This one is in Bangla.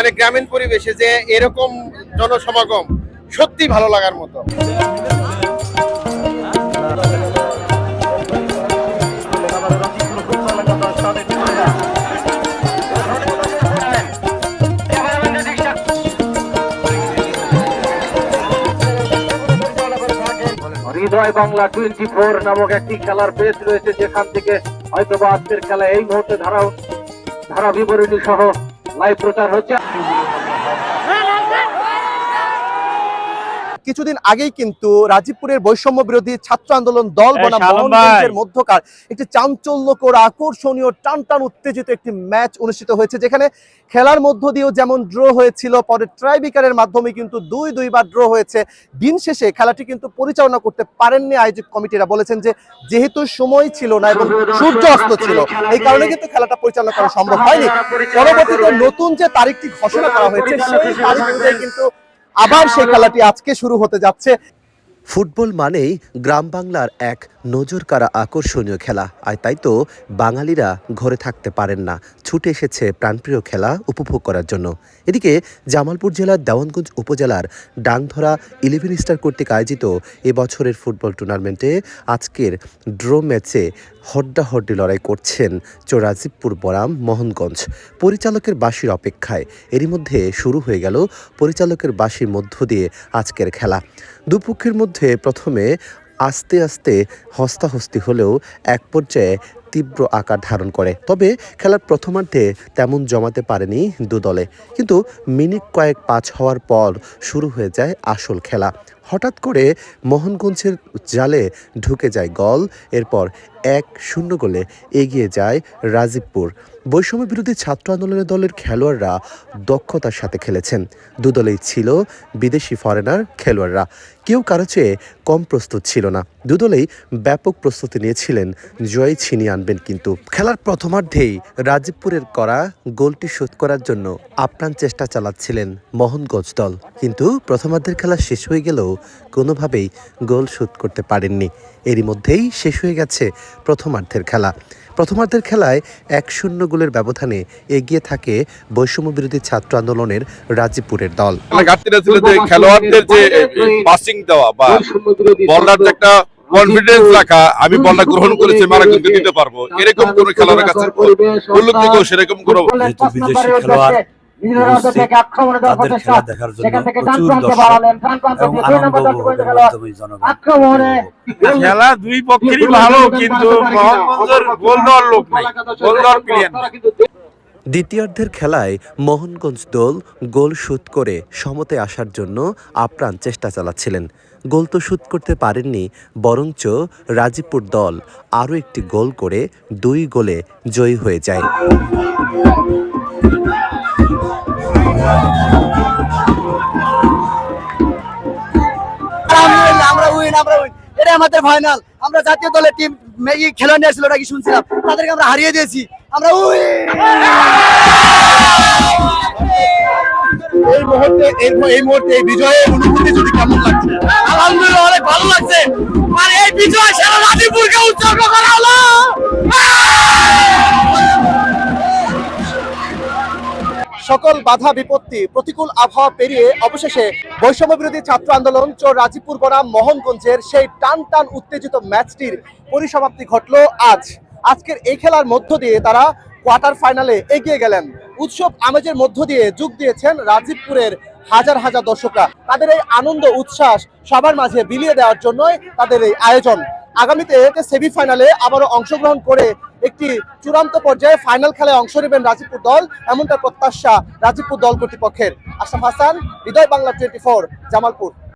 মানে গ্রামীণ পরিবেশে যে এরকম জনসমাগম সত্যি ভালো লাগার মতো। হৃদয় বাংলা টোয়েন্টি ফোর নামক একটি খেলার পেজ রয়েছে, যেখান থেকে হয়তো বা আজকের খেলা এই মুহূর্তে ধারা ধারা বিবরণী সহ লাইভ প্রচার হচ্ছে কিছুদিন আগেই কিন্তু রাজীবপুরের বৈষম্য বিরোধী ছাত্র আন্দোলন দল বনাম মোহনগঞ্জের মধ্যকার একটি চাঞ্চল্যকর আকর্ষণীয় টান টান উত্তেজিত একটি ম্যাচ অনুষ্ঠিত হয়েছে যেখানে খেলার মধ্য দিয়েও যেমন ড্র হয়েছিল পরে ট্রাইবিকারের মাধ্যমে কিন্তু দুই দুইবার ড্র হয়েছে। দিন শেষে খেলাটি কিন্তু পরিচালনা করতে পারেননি আয়োজক কমিটিরা বলেছেন যে যেহেতু সময় ছিল না এবং সূর্য অস্ত ছিল এই কারণে কিন্তু খেলাটা পরিচালনা করা সম্ভব হয়নি। পরবর্তীতে নতুন যে তারিখটি ঘোষণা করা হয়েছে সেই তারিখ কিন্তু আবার সেই খেলাটি আজকে শুরু হতে যাচ্ছে। ফুটবল মানেই গ্রাম বাংলার এক নজর কারা আকর্ষণীয় খেলা। আর তাই তো বাঙালিরা ঘরে থাকতে পারেন না। ছুটে এসেছে প্রাণপ্রিয় খেলা উপভোগ করার জন্য। এদিকে জামালপুর জেলার দেওয়ানগঞ্জ উপজেলার ডাংধরা ইলেভেন স্টার কর্তৃক আয়োজিত এবছরের ফুটবল টুর্নামেন্টে আজকের ড্র ম্যাচে হড্ডাহড্ডি লড়াই করছেন চোরাজিবপুর বরাম মোহনগঞ্জ। পরিচালকের বাঁশির অপেক্ষায় এরই মধ্যে শুরু হয়ে গেল পরিচালকের বাঁশির মধ্য দিয়ে আজকের খেলা। দুপক্ষের মধ্যে প্রথমে আস্তে আস্তে হস্তাহস্তি হলেও এক পর্যায়ে তীব্র আকার ধারণ করে। তবে খেলার প্রথমার্ধে তেমন জমাতে পারেনি দু দলে। কিন্তু মিনিট কয়েক পাঁচ হওয়ার পর শুরু হয়ে যায় আসল খেলা। হঠাৎ করে মোহনগঞ্জের জালে ঢুকে যায় গল, এরপর এক শূন্য গোলে এগিয়ে যায় রাজীবপুর। বৈষম্য বিরোধী ছাত্র আন্দোলনের দলের খেলোয়াড়রা দক্ষতার সাথে খেলেছেন। দুদলেই ছিল বিদেশি ফরেনার খেলোয়াড়রা। কেউ কারও চেয়ে কম প্রস্তুত ছিল না। দুদলেই ব্যাপক প্রস্তুতি নিয়েছিলেন জয় ছিনিয়ে আনবেন কিন্তু। খেলার প্রথমার্ধেই রাজীবপুরের করা গোলটি শোধ করার জন্য আপ্রাণ চেষ্টা চালাচ্ছিলেন মোহনগঞ্জ দল। কিন্তু প্রথমার্ধের খেলা শেষ হয়ে গেলেও কোনোভাবেই গোল শোধ করতে পারেননি। এরই মধ্যেই শেষ হয়ে গেছে প্রথমার্ধের খেলা। প্রথমার্ধের খেলায় এক শূন্য গোলের ব্যবধানে এগিয়ে থাকে বৈষম্য বিরোধী ছাত্র আন্দোলনের রাজীবপুরের দল। ঘাটতিটা ছিল যে খেলোয়াড়দের যে পাসিং দেওয়া বা বলার একটা কনফিডেন্স রাখা আমি বলটা গ্রহণ করেছি আরেকজনকে দিতে পারব। এরকম কোন খেলোয়াড়ের কাছে উল্লেখযোগ্য সেরকম কোনো বিদেশি খেলোয়াড় খেলা দুই পক্ষেরই ভালো কিন্তু লোক নাই। দ্বিতীয়ার্ধের খেলায় মোহনগঞ্জ দল গোল শোধ করে সমতে আসার জন্য আপ্রাণ চেষ্টা চালাচ্ছিলেন। গোল তো শোধ করতে পারেননি বরঞ্চ রাজীবপুর দল আরও একটি গোল করে দুই গোলে জয়ী হয়ে যায়। আমরা উইন আমরা উইন এটা আমাদের ফাইনাল আমরা জাতীয় দলের টিম মেগি খেলোয়াড় নিয়ে ছিল নাকি শুনছিলাম? তাদেরকে আমরা হারিয়ে দিয়েছি। আমরা উইন এই মুহূর্তে এই এই মুহূর্তে এই বিজয়ের অনুভূতি যদি কেমন লাগছে? আলহামদুলিল্লাহ অনেক ভালো লাগছে। আর এই বিজয় সারা রাজীবপুরকে উৎসর্গ করা সকল বাধা বিপত্তি প্রতিকূল আবহাওয়া পেরিয়ে অবশেষে বৈষম্য বিরোধী ছাত্র আন্দোলন চোর রাজীবপুর বনাম মোহনগঞ্জের সেই টান টান উত্তেজিত ম্যাচটির পরিসমাপ্তি ঘটল আজ। আজকের এই খেলার মধ্য দিয়ে তারা কোয়ার্টার ফাইনালে এগিয়ে গেলেন। উৎসব আমেজের মধ্য দিয়ে যোগ দিয়েছেন রাজীবপুরের হাজার হাজার দর্শকরা। তাদের এই আনন্দ, উচ্ছ্বাস সবার মাঝে বিলিয়ে দেওয়ার জন্যই তাদের এই আয়োজন। আগামীতে সেমিফাইনালে আবারও অংশগ্রহণ করে একটি চূড়ান্ত পর্যায়ে ফাইনাল খেলায় অংশ নেবেন রাজীবপুর দল, এমনটা প্রত্যাশা রাজীবপুর দল কর্তৃপক্ষের। Ashraf Hasan, Hridoy Bangla twenty four Jamalpur.